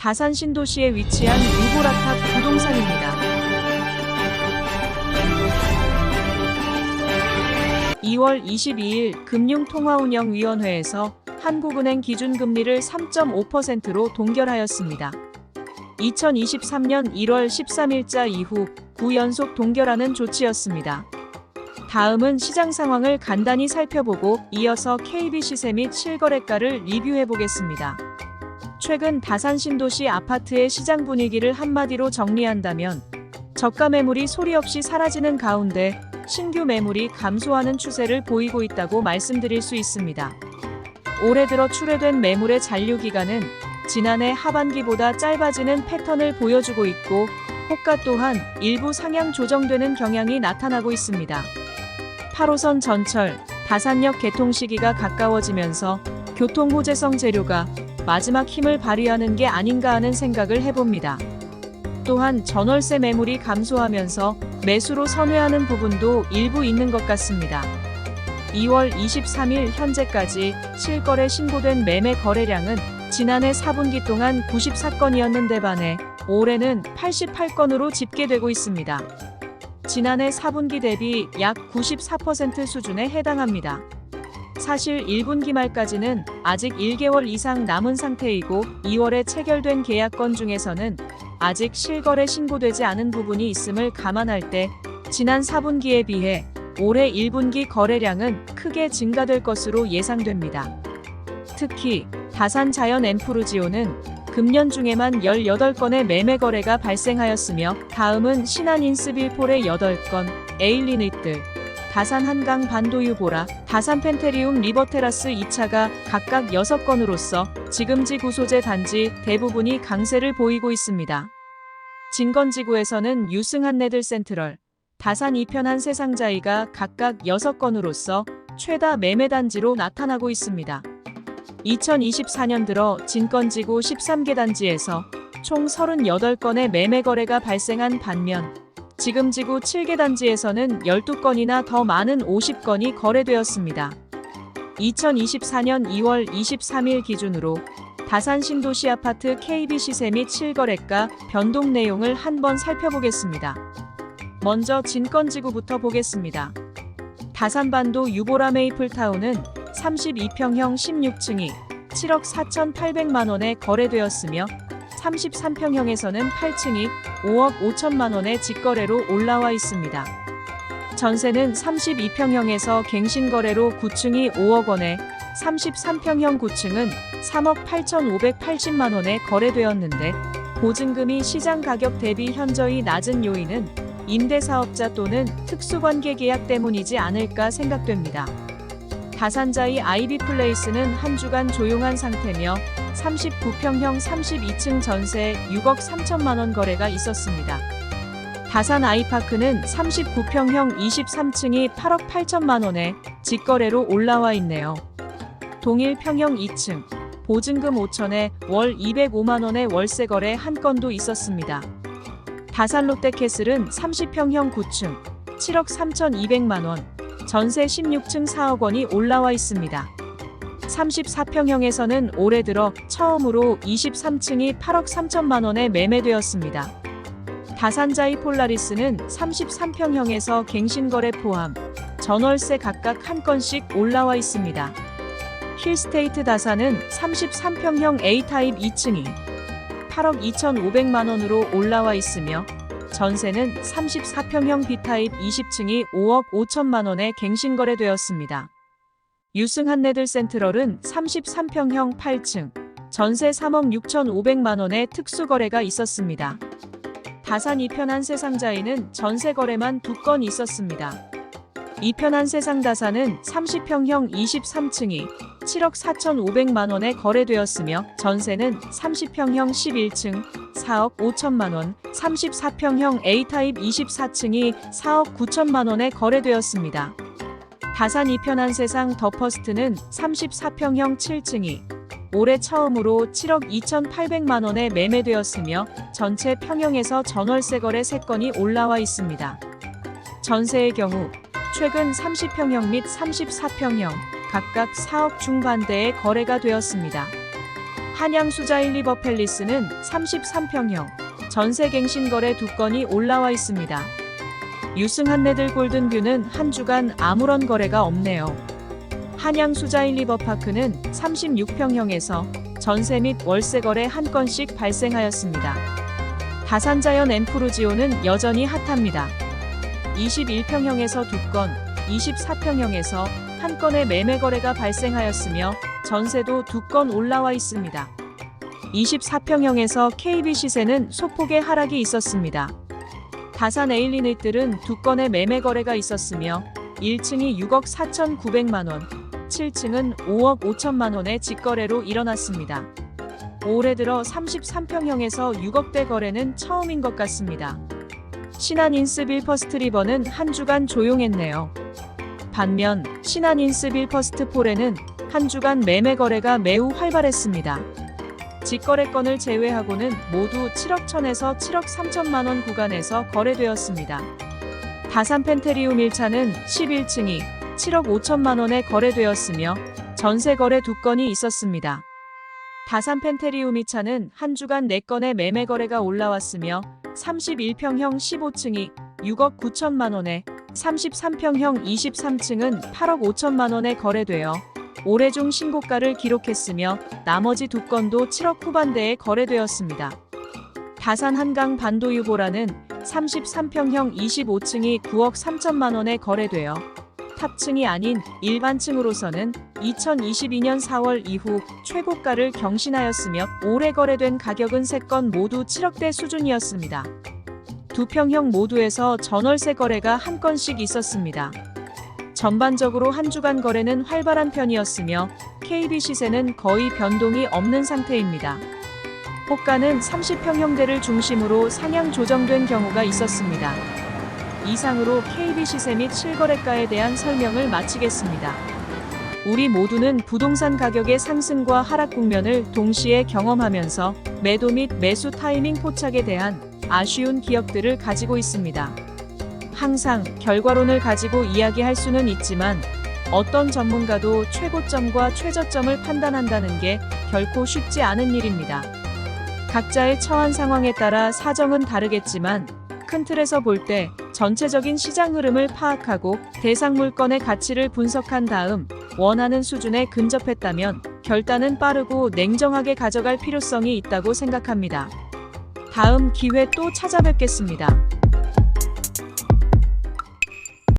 다산 신도시에 위치한 우보라탑 부동산입니다. 2월 22일 금융통화운영위원회에서 한국은행 기준금리를 3.5%로 동결하였습니다. 2023년 1월 13일자 이후 9연속 동결하는 조치였습니다. 다음은 시장 상황을 간단히 살펴보고 이어서 KB 시세 및 실거래가를 리뷰해 보겠습니다. 최근 다산 신도시 아파트의 시장 분위기를 한마디로 정리한다면 저가 매물이 소리 없이 사라지는 가운데 신규 매물이 감소하는 추세를 보이고 있다고 말씀드릴 수 있습니다. 올해 들어 출회된 매물의 잔류 기간은 지난해 하반기보다 짧아지는 패턴을 보여주고 있고 호가 또한 일부 상향 조정되는 경향이 나타나고 있습니다. 8호선 전철, 다산역 개통 시기가 가까워지면서 교통 호재성 재료가 마지막 힘을 발휘하는 게 아닌가 하는 생각을 해봅니다. 또한 전월세 매물이 감소하면서 매수로 선회하는 부분도 일부 있는 것 같습니다. 2월 23일 현재까지 실거래 신고된 매매 거래량은 지난해 4분기 동안 94건이었는데 반해 올해는 88건으로 집계되고 있습니다. 지난해 4분기 대비 약 94% 수준에 해당합니다. 사실 1분기 말까지는 아직 1개월 이상 남은 상태이고 2월에 체결된 계약건 중에서는 아직 실거래 신고되지 않은 부분이 있음을 감안할 때 지난 4분기에 비해 올해 1분기 거래량은 크게 증가될 것으로 예상됩니다. 특히 다산 자연 엠푸르지오는 금년 중에만 18건의 매매 거래가 발생하였으며 다음은 신한 인스빌폴의 8건, 에일리니트, 다산 한강 반도 유보라, 다산 펜테리움 리버테라스 2차가 각각 6건으로서 지금지 구소재 단지 대부분이 강세를 보이고 있습니다. 진건지구에서는 유승한 네들 센트럴, 다산 이편한 세 상자이가 각각 6건으로서 최다 매매 단지로 나타나고 있습니다. 2024년 들어 진건지구 13개 단지에서 총 38건의 매매 거래가 발생한 반면 지금 지구 7개 단지에서는 12건이나 더 많은 50건이 거래되었습니다. 2024년 2월 23일 기준으로 다산 신도시 아파트 KB 시세 및 실거래가 변동 내용을 한번 살펴보겠습니다. 먼저 진건지구부터 보겠습니다. 다산반도 유보라 메이플타운은 32평형 16층이 7억 4,800만 원에 거래되었으며 33평형에서는 8층이 5억 5천만 원의 직거래로 올라와 있습니다. 전세는 32평형에서 갱신거래로 9층이 5억 원에 33평형 9층은 3억 8,580만 원에 거래되었는데 보증금이 시장 가격 대비 현저히 낮은 요인은 임대사업자 또는 특수관계 계약 때문이지 않을까 생각됩니다. 다산자이 아이비 플레이스는 한 주간 조용한 상태며 39평형 32층 전세 6억 3천만 원 거래가 있었습니다. 다산 아이파크는 39평형 23층이 8억 8천만 원에 직거래로 올라와 있네요. 동일 평형 2층 보증금 5천에 월 205만 원의 월세 거래 한 건도 있었습니다. 다산 롯데캐슬은 30평형 9층 7억 3,200만 원 전세 16층 4억 원이 올라와 있습니다. 34평형에서는 올해 들어 처음으로 23층이 8억 3천만 원에 매매되었습니다. 다산자이 폴라리스는 33평형에서 갱신거래 포함 전월세 각각 한 건씩 올라와 있습니다. 힐스테이트 다산은 33평형 A타입 2층이 8억 2,500만 원으로 올라와 있으며 전세는 34평형 B타입 20층이 5억 5천만 원에 갱신 거래되었습니다. 유승한네들 센트럴은 33평형 8층, 전세 3억 6,500만 원의 특수 거래가 있었습니다. 다산 이편한 세상자이는 전세 거래만 두 건 있었습니다. 이 편한 세상다산은 30평형 23층이 7억 4,500만 원에 거래되었으며 전세는 30평형 11층 4억 5천만 원, 34평형 A타입 24층이 4억 9천만 원에 거래되었습니다. 다산 이편한 세상 더퍼스트는 34평형 7층이 올해 처음으로 7억 2,800만 원에 매매되었으며 전체 평형에서 전월세 거래 3건이 올라와 있습니다. 전세의 경우 최근 30평형 및 34평형 각각 4억 중반대에 거래가 되었습니다. 한양 수자일 리버 팰리스는 33평형 전세 갱신 거래 두 건이 올라와 있습니다. 유승한 네들 골든뷰는 한 주간 아무런 거래가 없네요. 한양 수자일 리버파크는 36평형에서 전세 및 월세 거래 한 건씩 발생하였습니다. 다산자연 엠프루지오는 여전히 핫합니다. 21평형에서 두 건, 24평형에서 한 건의 매매 거래가 발생하였으며 전세도 두건 올라와 있습니다. 24평형에서 KB 시세는 소폭의 하락이 있었습니다. 다산 에일리넷들은 두 건의 매매 거래가 있었으며 1층이 6억 4,900만 원, 7층은 5억 5천만 원의 직거래로 일어났습니다. 올해 들어 33평형에서 6억대 거래는 처음인 것 같습니다. 신한인스 빌 퍼스트 리버는 한 주간 조용했네요. 반면 신한인스 빌 퍼스트 폴에는 한 주간 매매 거래가 매우 활발했습니다. 직거래건을 제외하고는 모두 7억 1천에서 7억 3천만 원 구간에서 거래되었습니다. 다산 펜테리움 1차는 11층이 7억 5천만 원에 거래되었으며 전세 거래 두 건이 있었습니다. 다산 펜테리움 2차는 한 주간 4건의 매매 거래가 올라왔으며 31평형 15층이 6억 9천만 원에 33평형 23층은 8억 5천만 원에 거래되어 올해 중 신고가를 기록했으며 나머지 두 건도 7억 후반대에 거래되었습니다. 다산 한강 반도유보라는 33평형 25층이 9억 3천만 원에 거래되어 탑층이 아닌 일반층으로서는 2022년 4월 이후 최고가를 경신하였으며 올해 거래된 가격은 3건 모두 7억대 수준이었습니다. 두 평형 모두에서 전월세 거래가 한 건씩 있었습니다. 전반적으로 한 주간 거래는 활발한 편이었으며 KB 시세는 거의 변동이 없는 상태입니다. 호가는 30평형대를 중심으로 상향 조정된 경우가 있었습니다. 이상으로 KB 시세 및 실거래가에 대한 설명을 마치겠습니다. 우리 모두는 부동산 가격의 상승과 하락 국면을 동시에 경험하면서 매도 및 매수 타이밍 포착에 대한 아쉬운 기억들을 가지고 있습니다. 항상 결과론을 가지고 이야기할 수는 있지만 어떤 전문가도 최고점과 최저점을 판단한다는 게 결코 쉽지 않은 일입니다. 각자의 처한 상황에 따라 사정은 다르겠지만 큰 틀에서 볼 때 전체적인 시장 흐름을 파악하고 대상 물건의 가치를 분석한 다음 원하는 수준에 근접했다면 결단은 빠르고 냉정하게 가져갈 필요성이 있다고 생각합니다. 다음 기회 또 찾아뵙겠습니다.